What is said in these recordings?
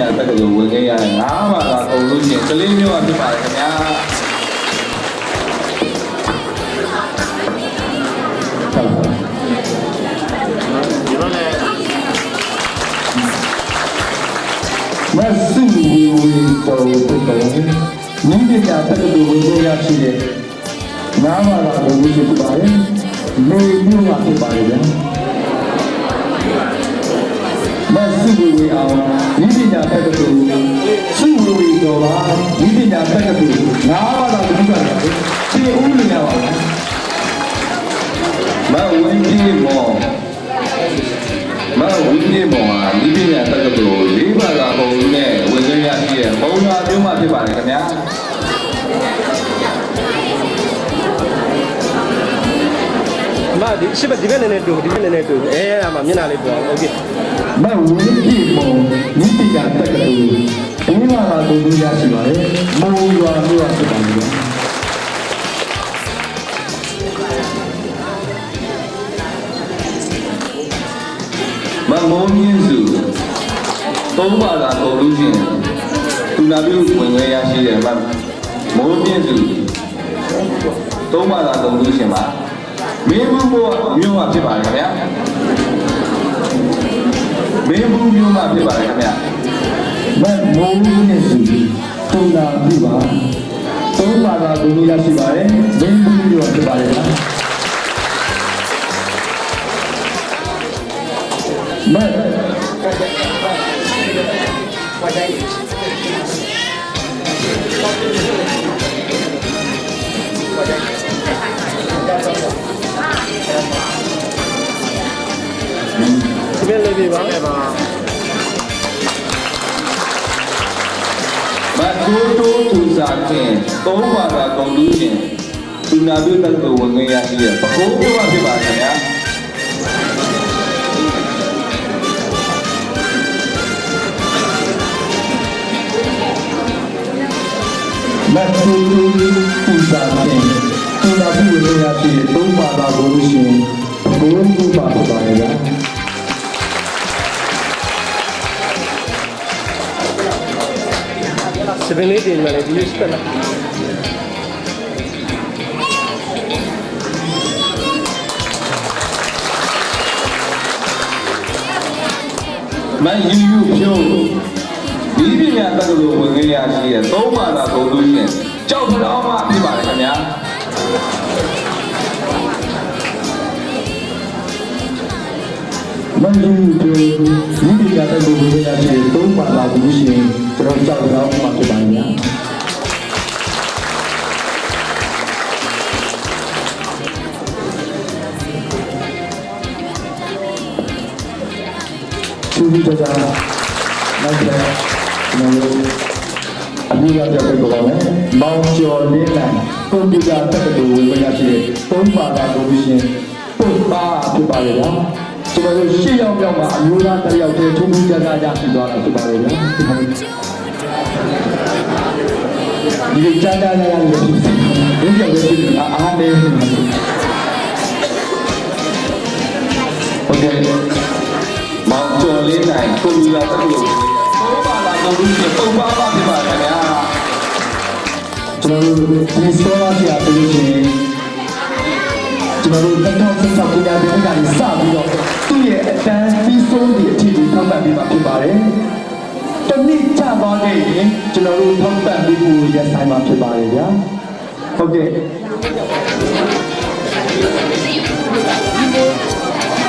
ညာတက္ကသိုလ်ဝင်ခဲ့ရတဲ့ငါးဘာသာကုန်လို့ရှိရင်ကလေးမျိုးကဖြစ်ပါတယ်ခင်ဗျာဟုတ်ပါဒီလိုနဲ့မဆူဝီဝီပေါ်ပေါ်ပေါ်နင်းပညာတက္ကသိုလ်ဝင်ခဲ့ရရှိတဲ့ငါးဘာသာကုန်လို့ရှိဖြစ်ပါတယ်နေမျိုးကဖြစ်ပါတယ်ဗျာ မဆူဝီဝီအောင်နင်းပညာတက္ကသိုလ်ဆူဝီဝီတော်ပါနင်းပညာတက္ကသိုလ်ငါးဘာသာကုန်လို့ရတယ်ဒီဦးလူရပါမဝင်းကြီးမောမဝင်းကြီးမောဟာဒီပညာတက္ကသိုလ်လေးဘာသာပုံနဲ့ဝင်ခွင့်ရရှိတဲ့ဘုံသာမျိုးမှဖြစ်ပါတယ်ခင်ဗျာ အမဒီရှစ်ဘက်ဒီဘက်နည်းနည်းတူဒီဘက်နည်းနည်းတူအဲအဲ့ဒါမှမျက်နှာလေးပေါ်အောင်โอเค မဝင်းကြီးမောဒီပညာတက္ကသိုလ်လေးဘာသာပုံလို့ရရှိပါတယ်မောရွာမျိုးဖြစ်ပါတယ်ဗျာမမောမြင့်စုသုံးပါးသာကုန်လို့ရှိရင်သူနာပြုဝင်ခွင့်ရရှိတဲ့မမောမြင့်စုသုံးပါးသာကုန်လို့ရှိရင်ပါမင်းဘူးဘောမျိုးမှာဖြစ်ပါတယ်ခင်ဗျာ မင်းဘူးမျိုးမှာဖြစ်ပါတယ်ခင်ဗျာမမောမြင့်စုသုံးနာပြုပါသုံးပါးသာကုန်လို့ရရှိပါတယ်မင်းဘူးမျိုးမှာဖြစ်ပါတယ်ခင်ဗျာမဒီဘ က်လေးပြပါပါမတိုးတိုးသူစားခြင်းသုံးပါးသာကုန်လို့ရှင်သူနာပြုတတ်ကိုဝင်ငယ်ရရှိတဲ့ပကုံးပြောပါဖြစ်ပါခင်ဗျာမတိုးတိုးသူစားခြင်းသူနာပြုဝင်ငယ်ရရှိတဲ့သုံးပါးသာကုန်လို့ရှင်ပကုံးပြောပါဖြစ်ပါရဲ့ဗျာ စပင်လေးတင်မယ်လေဒီလိုစပက်လာမယူယူဖြိုးဒီပညာတက္ကသိုလ်ဝင်ငယ်ရရှိတဲ့သုံးပါးသာကုန်လို့ရှင်ကြောက်ကြောင်မှဖြစ်ပါတယ်ခင်ဗျာမန်ယူတို့ဒီဒီကတဲ့ဘုရားရဲ့သုံးပါးလာဘူးရှင် ကျွန်တော်ကြောက်တော့မှဖြစ်ပါညာသူဒီကြတာနောက်ကျကျွန်တော်တို့အမှုရပြတ်ပြပါမယ်။မောင်ကျော်လင်းနိုင်ကွန်ပျူတာတက္ကသိုလ်ဝင်ရရှိတဲ့သုံးပါးလာဘူးရှင်ပုံပါဖြစ်ပါလေဗျာ။ကျွန်တော်တို့ရှေ့ရောက်ရောက်မှာအမျိုးသားတစ်ယောက်တည်းထုံးထုံးကြကြရရှိသွားတာဖြစ်ပါလေဗျာ။ ဒီကြာကြာရရလို့ဒီကြောင့်လည်းအားနေဟုတ်ကဲ့မောင်ကျော်လေးနိုင်ကွန်ပျူတာတက္ကသိုလ်သုံးပါးလာဘူးရှင်ပုံပါပါဖြစ်ပါလေဗျာ။ကျွန်တော်တို့ဒီစောရပြဆိုလို့ရှိရင်ကျွန်တော်တို့2016ခုနှစ်ပြည်ကနေစပြီးတော့သူ့ရဲ့အတန်းပြီးဆုံးသည့်အထိကိုထောက်ပံ့ပေးမှာဖြစ်ပါတယ်။တ နည်းချသွားခဲ့ရင်ကျွန်တော်တို့ထောက်ပံ့ပေးဖို့ရဆိုင်မှာဖြစ်ပါတယ်ဗျာ။ဟုတ်ကဲ့။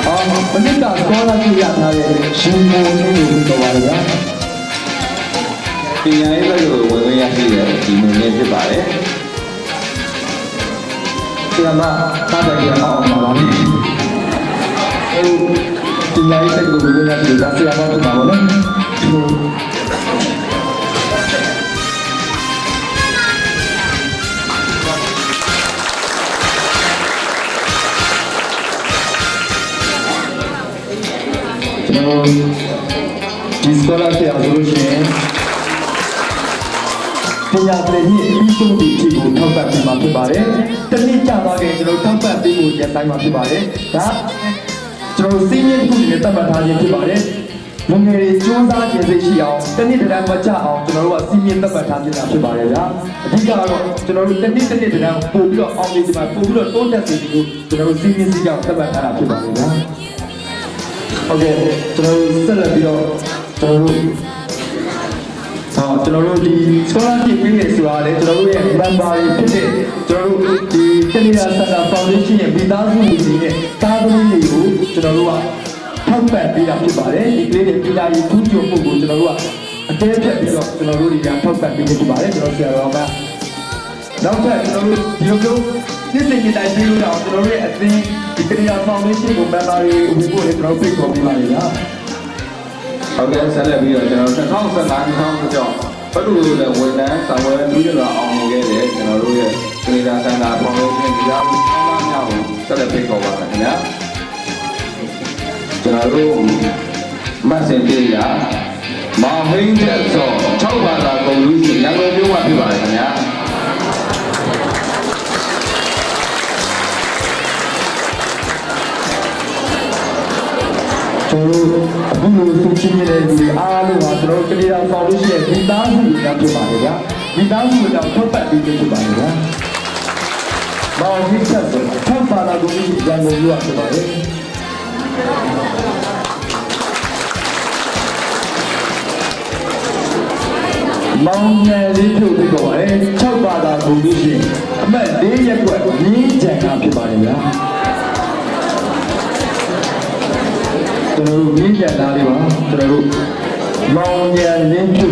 အော်မနစ်ကစောရပြရထားတဲ့ရှင်မိုးလေးကိုပြောပါရဗျာ။ပညာရေးဘက်ကိုဝင်ဝင်ရရှိတဲ့ဒီမင်းလေးဖြစ်ပါတယ်။ဆရာမသားတယ်ရအောင်ပါပါလိမ့်။အဲဒီပညာရေးဘက်ကိုဝင်ဝင်ရရှိတဲ့ဆရာမဖြစ်ပါပါနော်။ ကျွန်တော်ဒီစကောလာဆရာဆိုလို့ရှိရင်ပညာသင်နှစ်ပြီးဆုံးသည့်အထိကိုထောက်ပံ့ပေးမှာဖြစ်ပါတယ်။တနည်းကြသွားရင်ကျွန်တော်ထောက်ပံ့ပေးဖို့ရည်ဆိုင်မှာဖြစ်ပါတယ်။ဒါကျွန်တော်စီးမြင့်တစ်ခုနဲ့တတ်မှတ်ထားခြင်းဖြစ်ပါတယ်။လူငယ်တွေစူးစမ်းခြင်းစိတ်ရှိအောင်တစ်နှစ်တစ်တိုင်းမကြအောင်ကျွန်တော်တို့ကစီမင်းသက်ပတ်ထားပြတာဖြစ်ပါတယ်ဗျာအဓိကတော့ကျွန်တော်တို့တစ်နှစ်တစ်နှစ်တစ်တိုင်းပို့ပြီးတော့အောင်မြင်ဒီမှာပို့ပြီးတော့တိုးတက်စေဖို့ကျွန်တော်တို့စီမင်းစည်းကြောင်းသက်ပတ်ထားတာဖြစ်ပါတယ်ဗျာ ဟုတ်ကဲ့ကျွန်တော်တို့ဆက်လက်ပြီးတော့ကျွန်တော်တို့ဟောကျွန်တော်တို့ဒီ scholarship ပေးနေဆိုတာလေကျွန်တော်တို့ရဲ့ member တွေဖြစ်တဲ့ကျွန်တော်တို့ဒီတလီယာစတာ foundation ရဲ့မိသားစုဝင်တွေနဲ့တားသမီးတွေကိုကျွန်တော်တို့ကထောက်ပံ့ပေးတာဖြစ်ပါတယ်ဒီကလေးတွေပြည်သားရေးထူးချွန်ဖို့ကိုကျွန်တော်တို့ကအတဲဖြတ်ပြီးတော့ကျွန်တော်တို့တွေကထောက်ပံ့ပေးနေဖြစ်ပါတယ်ကျွန်တော်ဆရာတော်ကနောက်ထပ်ကျွန်တော်တို့ဒီလိုမျိုးနေ့စဉ်နေ့တိုင်းပြီးလို့တော့ကျွန်တော်တို့ရဲ့အသင်း ဒီတလီယာ foundation ကို member တွေဝင်ဖို့လည်းကျွန်တော်ဖိတ်ခေါ်ပေးပါရစေ။ဟုတ်ကဲ့ဆက်လက်ပြီးတော့ကျွန်တော်2015 2016ဘတ်တူလို့လည်းဝန်ထမ်းဆောင်ရွက်ပြီးတော့အောင်မြင်ခဲ့တယ်ကျွန်တော်တို့ရဲ့ဒေတာစင်တာဖောင်ဒေးရှင်းဒီအားလုံးအားလုံးများကိုဆက်လက်ဖိတ်ခေါ်ပါမယ်ခင်ဗျာကျွန်တော်တို့မတ်စင်ပြေးရမောင်ဟင်းတဲ့ဆော6ဘာသာကုန်လို့ရှိရင်ရန်ကုန်မြို့မှာဖြစ်ပါတယ်ခင်ဗျာ ကျွန်တော်တို့အခုလိုသူချင်းနေတဲ့လူတွေအားလုံးဟာကျွန်တော်တို့ကလေးတော်ဖောင်လို့ရှိရဲ့မိသားစုတွေများဖြစ်ပါတယ်ဗျာမိသားစုတွေကြောင့်ထောက်ပတ်ပြီးဖြစ်ပါတယ်ဗျာမောင်ကြီးချက်ဆိုထောက်ပါလာကိုဒီရန်ကုန်မြို့ဖြစ်ပါတယ်မောင်ငယ်လေးပြုတ်ပြီးတော့ပါတယ်6ပါတာကိုလို့ရှိရင်အမတ်၄ရက်ကွက်ငင်းကြံတာဖြစ်ပါတယ်ဗျာ ကျွန်တော်တို့မြင့်ကြသားလေးပါကျွန်တော်တို့မောင်ရန်လင်းပြု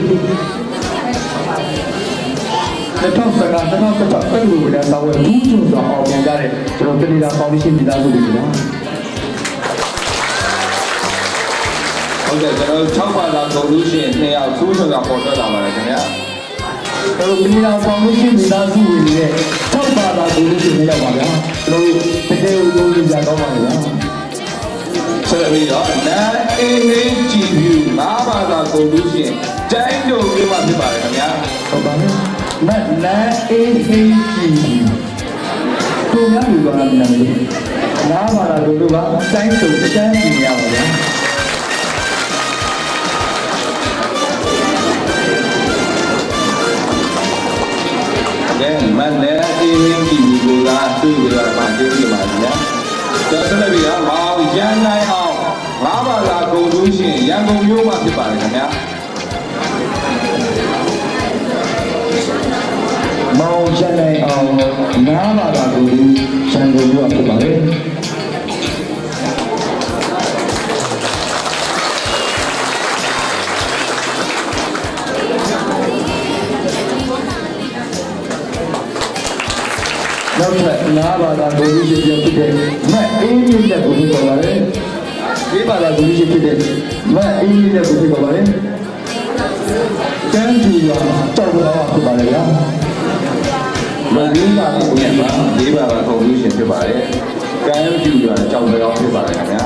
2015 2016ပြည်လူတွေဆောက်ဝဲဘူးကျစွာအောင်မြင်ကြတဲ့ကျွန်တော်ပြည်လာဖောင်ဒေးရှင်းပြည်သားစုတွေပါဟုတ်ကဲ့ကျွန်တော်6ဘာသာကုန်လို့ရှိရင်2ယောက်သူ့ဆောင်ကပေါ်ထွက်လာပါတယ်ခင်ဗျာကျွန်တော်ပြည်လာဖောင်ဒေးရှင်းပြည်သားစုတွေနဲ့ထောက်ပါတာကိုလို့ရှိနေတော့ပါဗျာကျွန်တော်တို့တကယ်ကိုလုံးကြတော့ပါဗျာ ဆက်ပြီးတော့နာအင်းလေးကြည်ဖြူငါးဘာသာကုန်လို့ရှိရင်တိုင်းတို့ပြမှာဖြစ်ပါတယ်ခင်ဗျာဟုတ်ပါဘူးမတ်နာအေးဖေးကြီးတို့များလူကလည်းများတယ်နားပါလာလို့ကတိုင်းစုံတန်းကြည့်ရပါဗျာကဲမန်နဲ့အင်းလေးကြည်ဖြူကတွေ့ကြတာမှသိပြီပါခင်ဗျာ ကျွန်တော်ဆက်ပြီးတော့မောင်ရန်နိုင်အောင်ငါးဘာသာကုန်လို့ရှိရင်ရန်ကုန်မြို့မှာဖြစ်ပါတယ်ခင်ဗျာမောင်ချန်နိုင်အောင်နားပါလာကိုစံကိုရဖြစ်ပါလေနောက်ထပ်နားပါလာကိုရှိပြဖြစ်တဲ့ ဒီပါလာကိုရှိဖြစ်တဲ့မတ်အင်းကြီးတဲ့ကိုဖြစ်ပါလေတန်းကြည့်ရတောက်တော့ဖြစ်ပါလေဗျာမန်လေးပါကိုညမှာလေးပါသာကုန်လို့ရှိရင်ဖြစ်ပါတယ်ကံကျူရကြောက်ကြောက်ဖြစ်ပါတယ်ခင်ဗျာ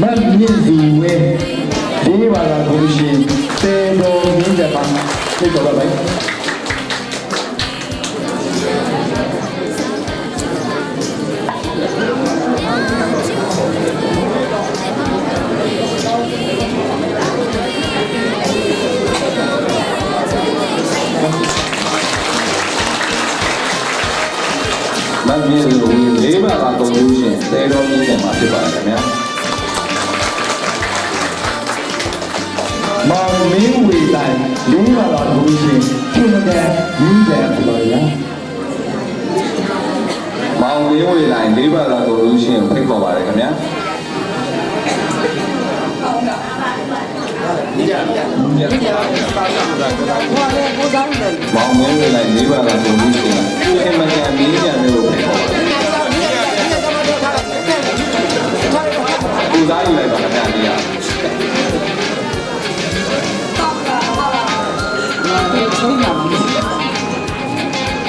မတ်မြင့်သူဝဲဒီပါလာကိုရှင်တေတော်မြင့်တဲ့ပါသိတော့ပါပဲ မန်လေးကိုလေးပါသာကုန်လို့ရှိရင်သေတော်ကြီးတယ်မှာဖြစ်ပါတယ်ခင်ဗျာမောင်မင်းဝေတိုင်းဒီပါလာကိုရှင်ဖြစ်တဲ့မြင့်တဲ့ပါဗျာမောင်လေးဝေလိုက်လေးပါသာကုန်လို့ရှိရင်ဖိတ်ခေါ်ပါတယ်ခင်ဗျာမောင်မင်းဝေလိုက်လေးပါသာကုန်လို့ရှိရင် သူ့အမကန်မင်းကြံမျိုးကိုဖိတ်ခေါ်ပါတယ်ကိုစားယူလိုက်ပါခင်ဗျာဒီက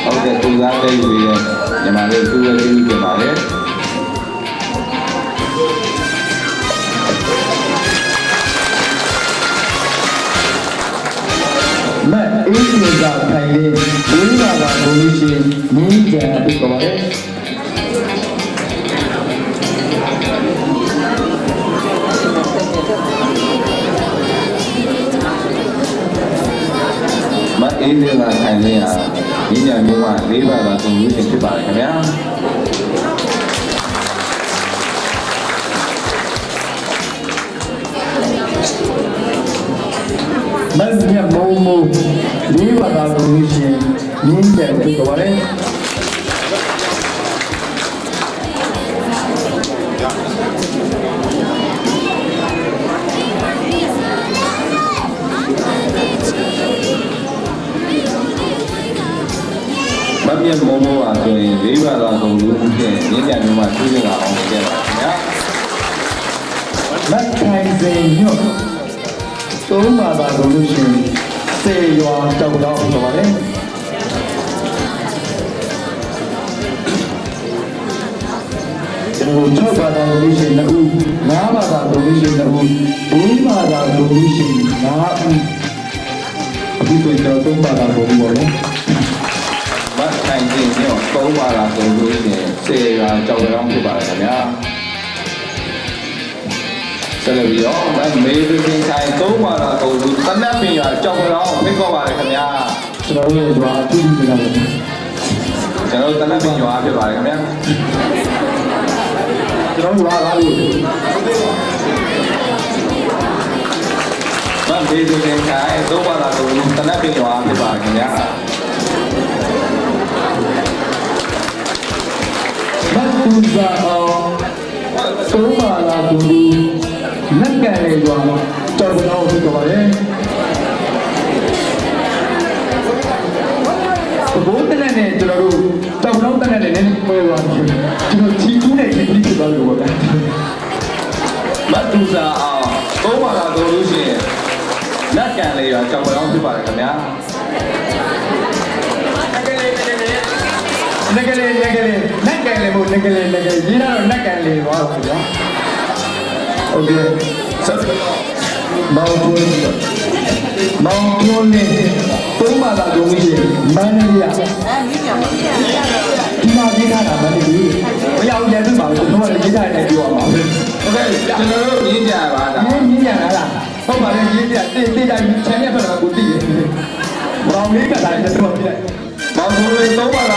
ဟုတ်ကဲ့ကိုစားတဲ့ယူရဲ့ညီမလေးသူ့ရဲ့ကျေးဇူးတင်ပါတယ် မတ်အေးကြီးကထိုင်လေးလေးပါပါဘုလို့ရှိရင်မြင်းကြံပြပါပါတယ်မအေးလေးကထိုင်နေရညီညာမျိုးမှာ၄ပါးသာသုံးလို့ဖြစ်ပါတယ်ခင်ဗျာ မတ်မြတ်မုံမုံလေးပါပါဘုလို့ရှိရင်မြင်းကြံပြပါပါတယ်မပြတ်မောမောပါဆိုရင်၄ပါးသာသုံးလို့ဖြစ်ညီညာမျိုးမှာသူ့စကားအောင်ကြပါခင်ဗျာမတ်ခိုင်စိန်ညွတ်သုံးပါပါဘုလို့ရှိရင် စေရွာတောက်တော့ပြပါပါတယ်ကျွန်တော်၆ပါးသာဘုလို့ရှိရင်နှစ်ဦး၅ပါးသာဘုလို့ရှိရင်နှစ်ဦး၄ပါးသာဘုလို့ရှိရင်၅ဦးအခုဆိုကျွန်တော်၃ပါးသာဘုလို့ပါနော်မထိုင်ခြင်းညောသုံးပါးသာသုံးလို့ဖြစ်စေရာကြောက်ကြောင်ဖြစ်ပါတယ်ခင်ဗျာ ဆက်လက်ပြီးတော့မမေးပြီးထိုင်သုံးပါးသာသုံးလို့တနတ်ပင်ရကြောက်ကြောင်ဖိတ်ခေါ်ပါတယ်ခင်ဗျာကျွန်တော်တို့ရွာအတူတူနေတာပဲကျွန်တော်တနတ်ပင်ရွာဖြစ်ပါတယ်ခင်ဗျာကျွန်တော်ရွာသားလို့မမေးပြီးထိုင်သုံးပါးသာသုံးလို့တနတ်ပင်ရွာဖြစ်ပါတယ်ခင်ဗျာမတ်တူဇာအောင်သုံးပါလာသူ လူလက်ကံလေးရွာကြောက်တော့ဖြစ်သွားပါတယ်ဘိုးတနက်နဲ့ကျွန်တော်တို့တောက်တော့တနက်နဲ့နည်းနည်းပွဲသွားတယ်ကျွန်တော်ချီကူးနဲ့ချီကူးဖြစ်သွားလို့ပေါ့ဗျာမတူစာအောင်သုံးပါးသာသုံးလို့ရှိရင်လက်ကံလေးရကြောက်ကြောင်ဖြစ်ပါတယ်ခင်ဗျာနက်ကလေးနက်ကလေးနက်ကလေးမို့နက်ကလေးနက်ကလေးရေးတော့နက်ကလေးပါတော့ဗျာ Okay. Mount Tone. Mount Tone နဲ့ပုံမှန်လာကြုံကြီးမန္တလေးရဒီမှာရေးထားတာမန္တလေးမရဘူးရန်သူပါဘူးကျွန်တော်ကရေးထားတယ်ပြောရမှာပဲဟုတ်ကဲ့ကျွန်တော်တို့ရင်းပြပါတာရင်းပြလားဟုတ်ပါတယ်ရင်းပြတေးတေးတိုင်းချမ်းရဖက်တော့ကိုတည်ရဘောင်လေးကတိုင်းတော့ပြလိုက်ဘောင်လေးတော့ပါလား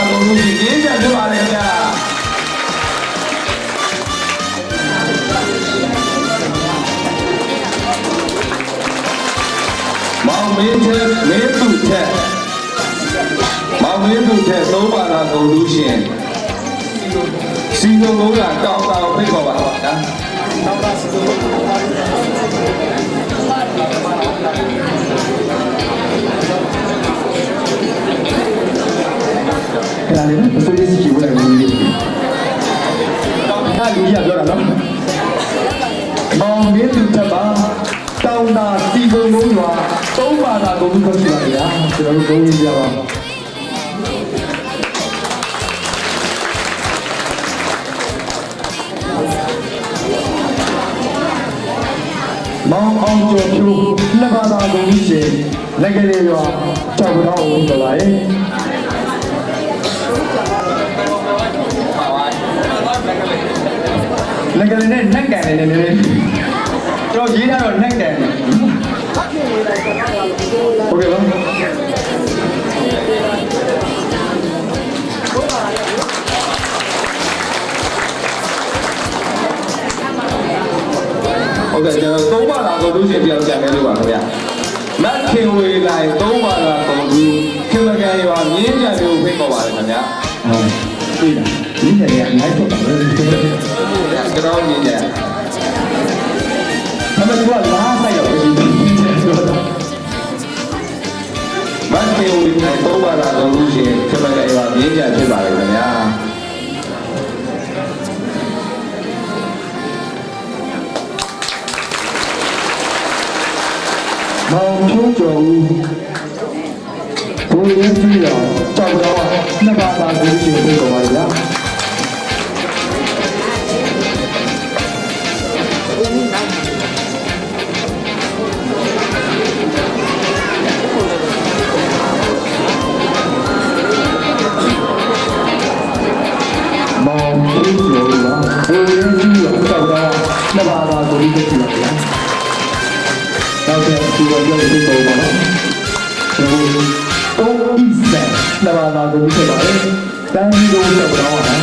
သုံးပါးသာသုံးလို့ရှိရင်စီလုံးလုံးကတောင်းတောင်းဖိတ်ခေါ်ပါတော့နော်အဲ့ဒါလေးမစိုးရိမ်စီဝင်လာလို့အဲ့လူကြီးကပြောတာနော်မောင်မင်းသူချက်ပါတောင်းတာစီကုံလုံးရွာသုံးပါတာကုန်ပြီးထွက်ရှိပါဗျာကျွန်တော်တို့ဂုဏ်ကြီးပြပါ မောင်အောင်ကျော်ဖြူနှစ်ပါးသာကုန်ပြီးရှင်လက်ကလေးရောတောက်ကတော့ဝင်လာရဲ့လက်ကလေးနဲ့နှက်ကန်နေနေနေကျွန်တော်ရေးထားတော့နှက်ကန်နေဟုတ်ကဲ့ပါ ဟုတ်ကဲ့ကျွန်တော်သုံးပါးသာကုန်လို့ရှိရင်ပြောင်းကြမယ်လို့ပါခင်ဗျာမတ်ခင်ဝေလိုက်သုံးပါးသာကုန်လို့ခင်မကန်ရွာမြင်းကြံမျိုးဖိတ်ခေါ်ပါတယ်ခင်ဗျာဟုတ်ပြီလားဒီနေရာအများကြီးတော့တယ်ကျွန်တော်မြင်ကြဒါပေမဲ့သူကလားဆိုင်ရောက်ရှိတယ်ပြောတော့မတ်ခင်ဝေလိုက်သုံးပါးသာကုန်လို့ရှိရင်ခင်မကန်ရွာမြင်းကြံဖြစ်ပါတယ်ခင်ဗျာ Một chú trùng, tôi nghĩ dữ liệu trong đó nó bao bao dữ ဒီလိုရုပ်ဖြစ်ပေါ်ပါတော့ကျွန်တော်တို့အီစံနှစ်ပါးပါကိုပြီးဖြစ်ပါတယ်တန်းကြီးကိုကြောက်တော့ဟာ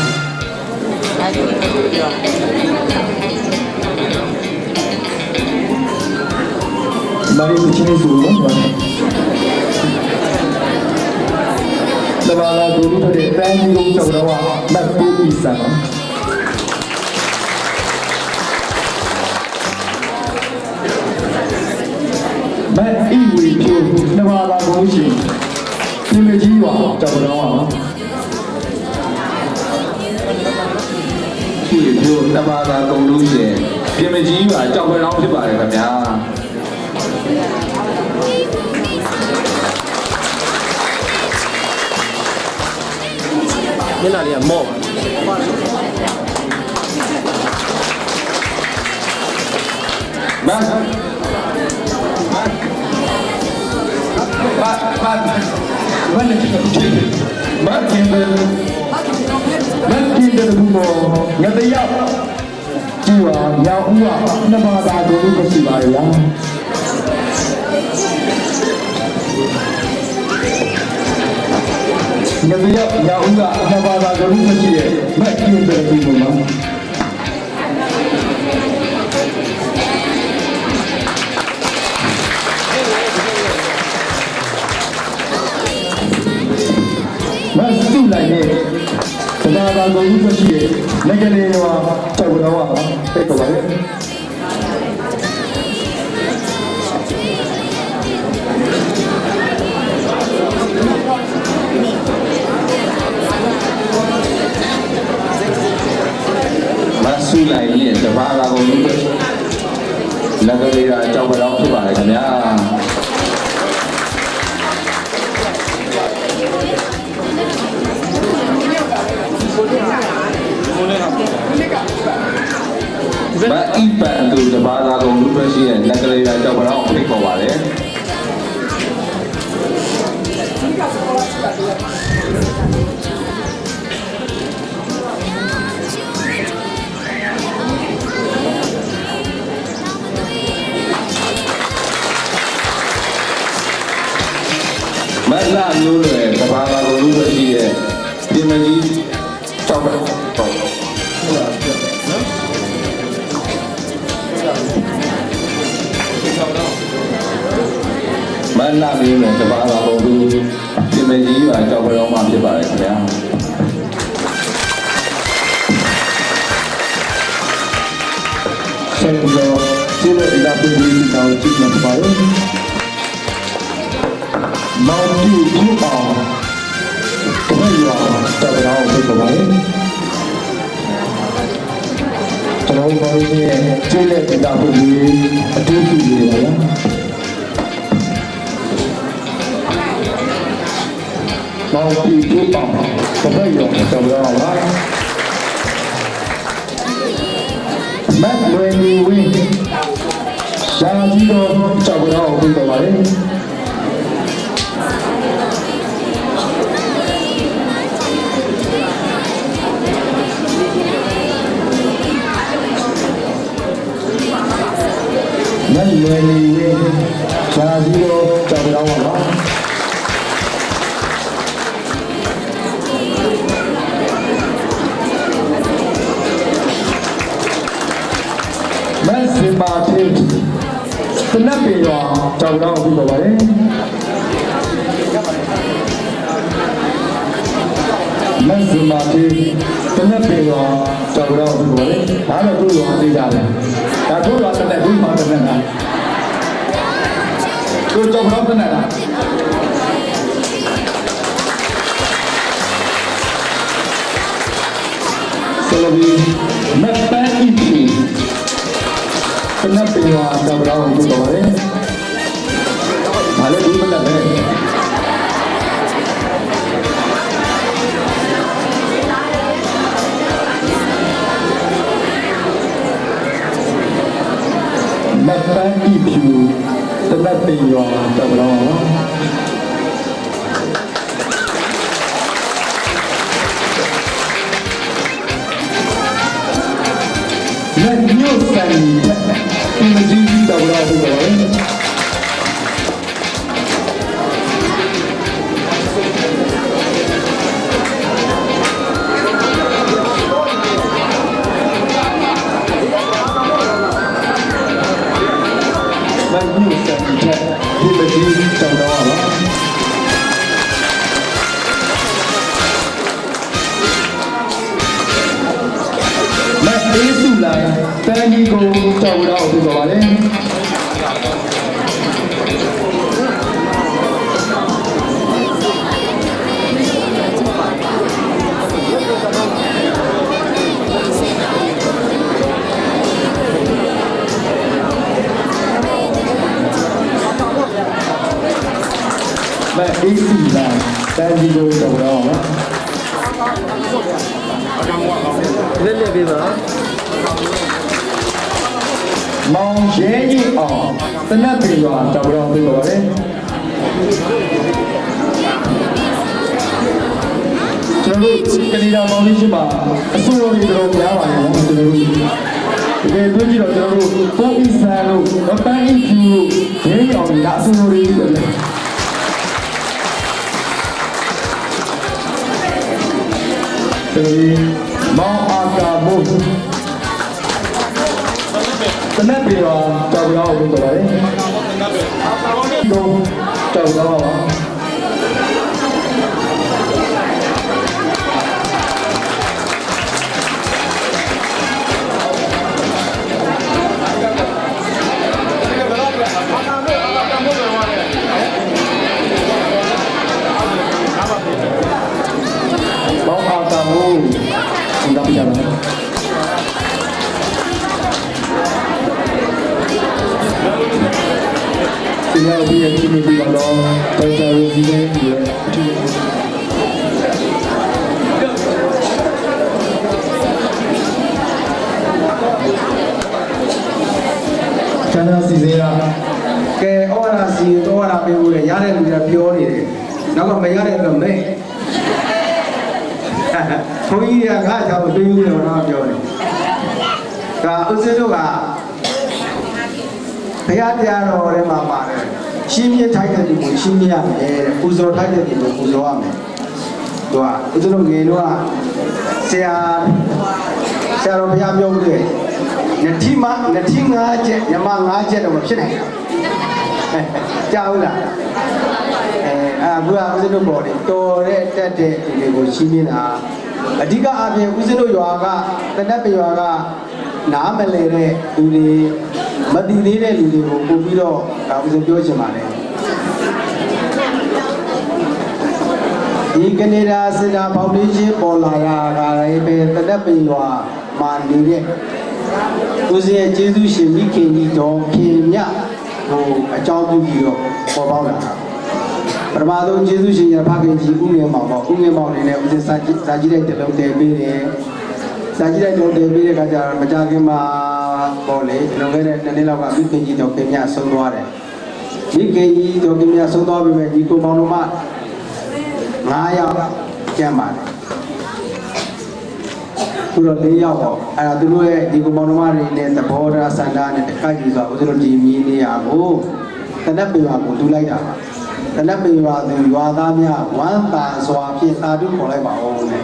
မရီချင်းစုလို့တဘာလာဒူလူတဲ့တန်းကြီးကိုကြောက်တော့မတ်ပူအီစံနော် မတ်အီဝီဖြူတဘာလာကိုရှိဒီမကြီးပါကြောက်တော့နော်ရှိဖြိုးတဘာသာကုန်လို့ရှင်ပြင်မကြီးပါကြောက်ပဲလောင်းဖြစ်ပါတယ်ခင်ဗျာမျက်နှာလေးကမော့ပါမတ် မတ်မတ်မတ်ဘယ်နဲ့ဖြစ်ဖြစ်မတ်ခင်ဗျာမတ်ကြီးတဲ့ဘူမောငတရကြည်ပါရောင်ဦးကနှစ်ပါးသာကိုလို့ရှိပါရဲ့လားငတရရောင်ဦးကနှစ်ပါးသာကိုလို့ရှိရဲ့မတ်ကြီးတဲ့ဘူမောမှာမ နာပါကိုဥပရှိရဲ့ငကလေးရောတောက်တော့ပါတိတ်ပါလေမတ်ဆူလိုက်ရင်တဘာသာကုန်လို့လက်ကလေးကကြောက်ပဲလောင်းဖြစ်ပါတယ်ခင်ဗျာ မအီပန်သူတဘာသာကုန်လူပဲရှိတဲ့လက်ကလေးကကြောက်ပါတော့ဖိတ်ခေါ်ပါတယ်မလာမျိုးတွေတဘာသာကုန်လူပဲရှိတဲ့ပြင်မကြီးကြောက်ပါတော့ မလာမျိုးနဲ့တဘာသာကုန်လူပြင်မကြီးကကြောက်ပါတော့မှဖြစ်ပါတယ်ခင်ဗျာဆက်ပြီးတော့ဒီလိုဒီလာပူပြီးတောင်းကြည့်နေပါလေမောင်တူတူအောင်ဘယ်ရောတောက်တော့ဖြစ်ပါလေကျွန်တော်ဘာလို့လဲကျိလက်ဒီလာပူပြီးအတူတူနေပါလား မောင်တူတူအောင်ဘယ်ရောတောက်တော့ပါမတ်လွယ်နေဝင်းရှာကြီးတော့ကြောက်တော့ပြီးတော့ပါလေမတ်လွယ်နေဝင်းရှာကြီးတော့ကြောက်တော့ပါ မတ်စင်ပါသေးတနက်ပေရောကြောက်တော့ပြီးတော့ပါလေမတ်စင်ပါသေးတနက်ပေရောကြောက်တော့ပြီးတော့ပါလေဒါတော့တို့ရောသိကြတယ်ဒါတို့ရောတနက်တို့မှတနက်လားတို့ကြောက်တော့တနက်လားဆလဘီမတ်ပန်း အီပီခဏပြေဝါတော့တော့ဘုတော်ရဲဘာလဲဒီမလက်ပဲမတ်ပန်းအီပီတန တန်ကြီးကိုကြောင်တော့ပြီးပါပါလေမတ်အေး စုလာတန်ကြီးကိုကြောင်တော့ပါလက်လက်ပေးပါမောင်ရဲကြီးအောင်တနတ်ပြေရွာကြောင်တော့ပြီးပါပါလေကျွန်တော်တို့ကနေဒါမောင်လေးရှိမှာအစိုးရတွေတော်များပါတယ်နော်ကျွန်တော်တို့တကယ်တွေ့ကြည့်တော့ကျွန်တော်တို့ပိုအီဆန်လို့မပန်းအီဖြူလို့ရဲအောင်ဒါအစိုးရတွေဆိုတယ်ဒီမောင်အာကာဘု တနက်ပြေတော့ကြောက်ရောက်လို့ဆိုပါတယ်တော့ကြောက်တော့ ဘုရားတရားတော်ထဲမှာပါတယ်ရှင်းပြထိုက်တဲ့ဒီကိုရှင်းပြရမယ်တဲ့ပူဇော်ထိုက်တဲ့ဒီကိုပူဇော်ရမယ်သူကဥစ္စာတို့ငယ်တော့ဆရာဆရာတော်ဘုရားပြောလို့တယ်နတိမနတိငါးချက်ညမငါးချက်တော့မဖြစ်နိုင်ဘူးကြားဟုတ်လားအဲအာဘုရားဦးဇင်းတို့ပေါ်တယ်တော်တဲ့တက်တဲ့ဒီလေးကိုရှင်းနေတာအဓိကအပြင်ဦးဇင်းတို့ရွာကတနက်ပရွာကနားမလဲတဲ့လူတွေ မတည်သေးတဲ့လူတွေကိုပို့ပြီးတော့ဒါဦးဇင်းပြောချင်ပါတယ်ဒီကနေဒါစင်တာဖောင်ဒေးရှင်းပေါ်လာတာကလည်းပဲတနက်ပရွာမှာနေတဲ့ဦးဇင်းရဲ့ကျေးဇူးရှင်မိခင်ကြီးတော်ခင်မြတ်ဟိုအကြောင်းပြုပြီးတော့ပေါ်ပေါက်လာတာပထမဆုံးကျေးဇူးရှင်ရဖခင်ကြီးဦးငယ်မောင်ပေါ့ဦးငယ်မောင်နေနဲ့ဦးစင်စာကြည့်စာကြည့်တဲ့တလုံးတည်ပေးတယ်စာကြည့်တဲ့တလုံးတည်ပေးတဲ့ခါကျတော့မကြခင်မှာ ပေါ့လေလွန်ခဲ့တဲ့နှစ်နှစ်လောက်ကမိခင်ကြီးတော်ခင်မြဆုံးသွားတယ်မိခင်ကြီးတော်ခင်မြဆုံးသွားပြီမဲ့ဒီကိုမောင်တို့မှ9ယောက်ကျန်ပါတယ်သူတို့၄ယောက်ပေါ့အဲ့ဒါသူတို့ရဲ့ဒီကိုမောင်တို့မတွေနဲ့သဘောထားစန္ဒာနဲ့တကကြီးဆိုတော့ဦးဇင်းတို့ဒီမြင်းနေရကိုတနက်ပေပါကိုတူလိုက်တာပါတလက်ပေပါသူရွာသားများဝမ်းသာစွာဖြင့်သာဓုခေါ်လိုက်ပါဦးနဲ့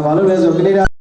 အဲဘာလို့လဲဆိုကနေဒါ